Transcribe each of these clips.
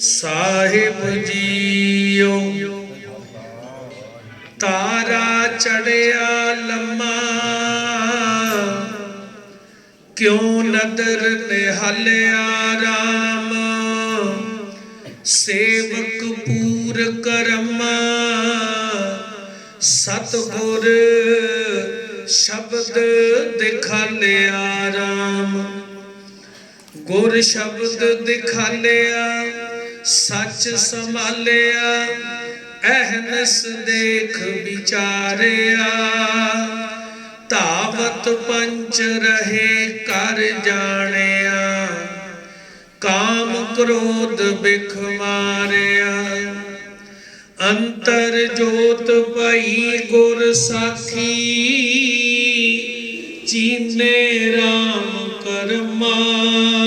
ਸਾਹਿਬ JIO. ਤਾਰਾ ਚੜਿਆ ਲੰਮਾ। ਕਿਉਂ ਨਦਰ ਨਿਹਾਲਿਆ ਰਾਮ? ਸੇਵਕ ਪੂਰ ਕਰਮ। ਸਤਗੁਰ ਸ਼ਬਦ ਦਿਖਾਲਿਆ ਰਾਮ। ਗੁਰ ਸ਼ਬਦ ਦਿਖਾਲਿਆ ਸੱਚ ਸੰਭਾਲਿਆ, ਅਹਨਸ ਦੇਖ ਵਿਚਾਰਿਆ। ਧਾਵਤ ਪੰਚ ਰਹੇ ਕਰ ਜਾਣਿਆ, ਕਾਮ ਕ੍ਰੋਧ ਬਿਖ ਮਾਰਿਆ। ਅੰਤਰ ਜੋਤ ਪਈ ਗੁਰ ਸਾਖੀ, ਚੀਨੇ RAM ਕਰਮਾ।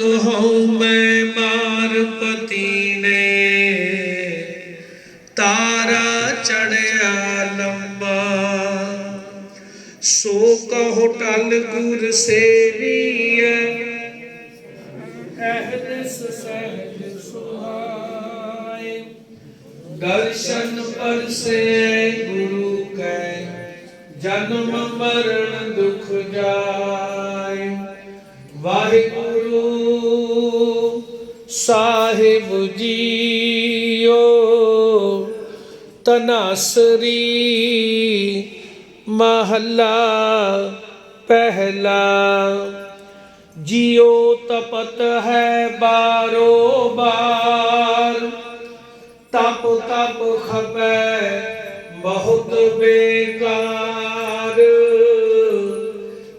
ਨਾਨਕ ਹਉ ਮੈਂ ਮਾਰ ਪਤੀ ਨੇ। ਤਾਰਾ ਚੜਿਆ ਲੰਬਾ। ਸੋ ਕਹੋ ਟਲ ਗੁਰ ਸੇਵੀਐ। ਅਹਨਸ ਸਹਿਜ ਸੁਹਾਏ। ਦਰਸ਼ਨ ਪਰਸੇ ਗੁਰੂ ਕੈ। ਜਨਮ ਮਰਨ ਦੁਖ ਜਾਏ। ਸਾਹਿਬ ਜੀਓ, ਤਨਾਸਰੀ ਮਹੱਲਾ ਪਹਿਲਾ। ਜਿਉ ਤਪਤ ਹੈ ਬਾਰੋ ਬਾਰ, ਤਪ ਤਪ ਖਪੈ ਬਹੁਤ ਬੇਕਾਰ।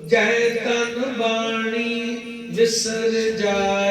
ਜੈ ਤਨ ਬਾਣੀ ਵਿਸਰ ਜਾਏ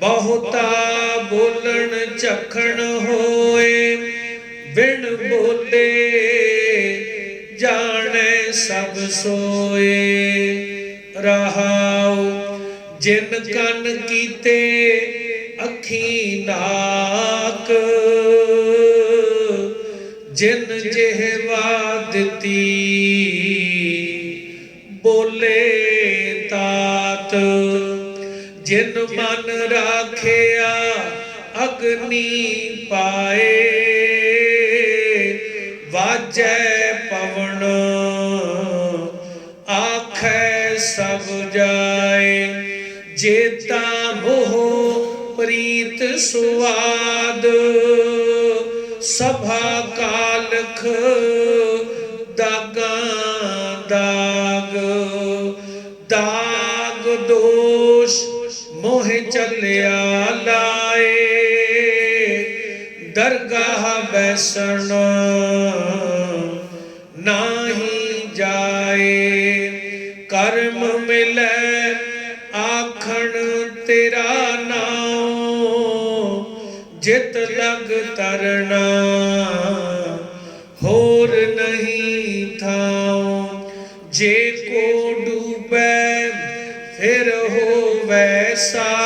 ਬਹੁਤਾ ਬੋਲਣ ਝਖਣ ਹੋਏ, ਬਿਨ ਬੋਲੇ ਜਾਣੇ ਸਭ ਸੋਏ। ਰਹਾਉ ਜਿਨ ਕੰਨ ਕੀਤੇ ਅੱਖੀ ਨਾਕ, ਜਿਨ ਜਿਹਵਾ ਦਿੱਤੀ ਬੋਲੇ ਤਾਤ। ਜਿਨ ਮਨ ਰਾਖਿਆ, ਅਗਨੀ ਪਾਏ। ਵਾਜੈ ਪਵਨ, ਆਖੈ ਸਭ ਜਾਏ। ਜੇਤਾ ਮੋਹ ਪ੍ਰੀਤ ਸੁਆਦ, ਸਭਾ ਕਾਲਖ ਦਾਗਾ ਦਾਗ। ਦਾਗ ਮੋਹ ਲਾਏ, ਦਰਗਾਹ ਬੈਸਣ ਨਾਹੀ ਜਾਏ, ਕਰਮ ਮਿਲੈ ਆਖਣ ਤੇਰਾ ਨਾਮ ਜਿਤ ਲਗ ਤਰਨਾ ਹੋਰ ਨਹੀਂ ਥਾਉ, ਜੇ ਕੋ ਡੂਬੈ ਫਿਰ ਹੋਵੈ ਸਾਰ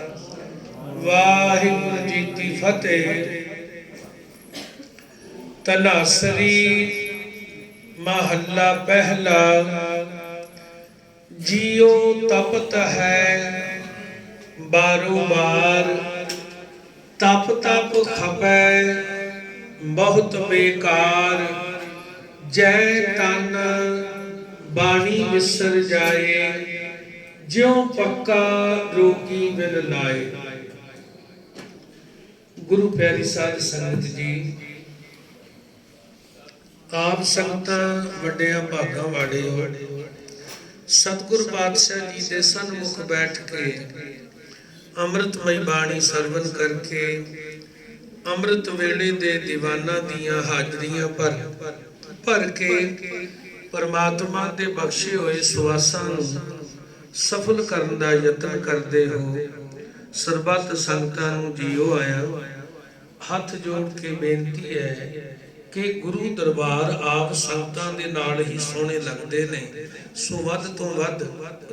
ਵਾਹਿਗੁਰੂ ਜੀ ਕੀ ਫਤਿਹ। ਤਨਾਸਰੀ ਮਹੱਲਾ ਪਹਿਲਾ। ਜਿਉ ਤਪਤ ਹੈ ਬਾਰੋ ਬਾਰ ਤਪ ਤਪ ਖਪੈ ਬਹੁਤ ਬੇਕਾਰ। ਜੈ ਤਨ ਬਾਣੀ ਵਿਸਰ ਜਾਏ, ਜਿਉ ਪੱਕਾ ਰੋਗੀ ਵਿਲ ਲਾਏ। ਗੁਰੂ ਪਿਆਰੀ ਸਾਧ ਸੰਗਤ ਜੀ, ਆਪ ਸੰਗਤਾਂ ਵੱਡਿਆਂ ਭਾਗਾਂ ਵਾਲੇ ਹੋ, ਸਤਿਗੁਰ ਪਾਤਸ਼ਾਹ ਜੀ ਦੇ ਸਨਮੁਖ ਬੈਠ ਕੇ ਅੰਮ੍ਰਿਤਮਈ ਬਾਣੀ ਸਰਵਨ ਕਰਕੇ ਅੰਮ੍ਰਿਤ ਵੇਲੇ ਦੇ ਦੀਵਾਨਾਂ ਦੀਆਂ ਹਾਜ਼ਰੀਆਂ ਭਰ ਭਰ ਕੇ ਪਰਮਾਤਮਾ ਦੇ ਬਖਸ਼ੇ ਹੋਏ ਸਵਾਸਾਂ ਨੂੰ ਸਫਲ ਕਰਨ ਦਾ ਯਤਨ ਕਰਦੇ ਹੋ। ਸਰਬੱਤ ਸੰਗਤਾਂ ਨੂੰ ਜੀਓ ਆਇਆ। ਹੱਥ ਜੋੜ ਕੇ ਬੇਨਤੀ ਹੈ ਕਿ ਗੁਰੂ ਦਰਬਾਰ ਆਪ ਸੰਗਤਾਂ ਦੇ ਨਾਲ ਹੀ ਸੋਹਣੇ ਲੱਗਦੇ ਨੇ। ਸੋ ਵੱਧ ਤੋਂ ਵੱਧ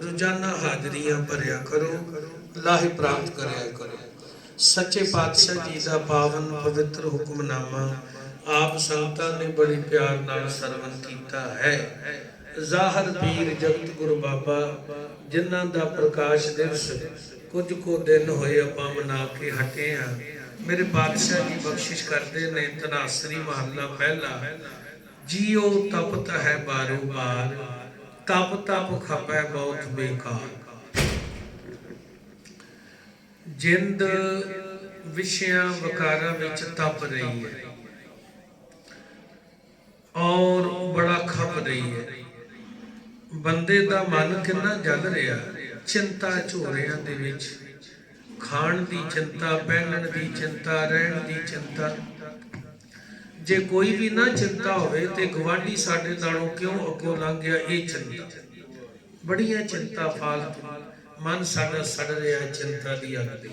ਰੋਜ਼ਾਨਾ ਹਾਜ਼ਰੀਆਂ ਭਰਿਆ ਕਰੋ, ਲਾਹੇ ਪ੍ਰਾਪਤ ਕਰਿਆ ਕਰੋ। ਸੱਚੇ ਪਾਤਸ਼ਾਹ ਜੀ ਦਾ ਪਾਵਨ ਪਵਿੱਤਰ ਹੁਕਮਨਾਮਾ ਆਪ ਸੰਗਤਾਂ ਨੇ ਬੜੇ ਪਿਆਰ ਨਾਲ ਸਰਵਨ ਕੀਤਾ ਹੈ। ਜ਼ਾਹਰ ਪੀਰ ਜਗਤ ਗੁਰੂ ਬਾਬਾ, ਜਿਨ੍ਹਾਂ ਦਾ ਪ੍ਰਕਾਸ਼ ਦਿਵਸ ਕੁਝ ਕੋ ਦਿਨ ਹੋਏ ਆਪਾਂ ਮਨਾ ਕੇ ਹਟੇ ਆ ਮੇਰੇ ਪਾਤਸ਼ਾਹ ਜੀ ਬਖਸ਼ਿਸ਼ ਕਰਦੇ ਨੇ ਤਨਾਸਰੀ ਮਹੱਲਾ ਪਹਿਲਾ। ਜੀਉ ਤਪਤ ਹੈ ਬਾਰੋ ਬਾਰ, ਤਪ ਤਪ ਖਪੈ ਬਹੁਤ ਬੇਕਾਰ। ਜਿੰਦ ਵਿਸ਼ਿਆਂ ਵਕਾਰਾਂ ਵਿੱਚ ਤਪ ਰਹੀ ਹੈ। ਔਰ ਬੜਾ ਖਪ ਰਹੀ ਹੈ। ਬੰਦੇ ਦਾ ਮਨ ਕਿੰਨਾ ਜਲ ਰਿਹਾ, ਚਿੰਤਾ ਝੋਰਿਆਂ ਦੇ ਵਿੱਚ। ਖਾਣ ਦੀ ਚਿੰਤਾ, ਪਹਿਨਣ ਦੀ ਚਿੰਤਾ, ਰਹਿਣ ਦੀ ਚਿੰਤਾ। ਜੇ ਕੋਈ ਵੀ ਨਾ ਚਿੰਤਾ ਹੋਵੇ ਤੇ ਗਵਾਂਢੀ ਸਾਡੇ ਨਾਲੋਂ ਕਿਉਂ ਅੱਗੋਂ ਲੰਘ ਗਿਆ ਇਹ ਚਿੰਤਾ। ਬੜੀਆਂ ਚਿੰਤਾ ਫਾਲਤੂ। ਮਨ ਸਾਡਾ ਸੜ ਰਿਹਾ, ਚਿੰਤਾ ਦੀ ਅੱਗ ਦੇ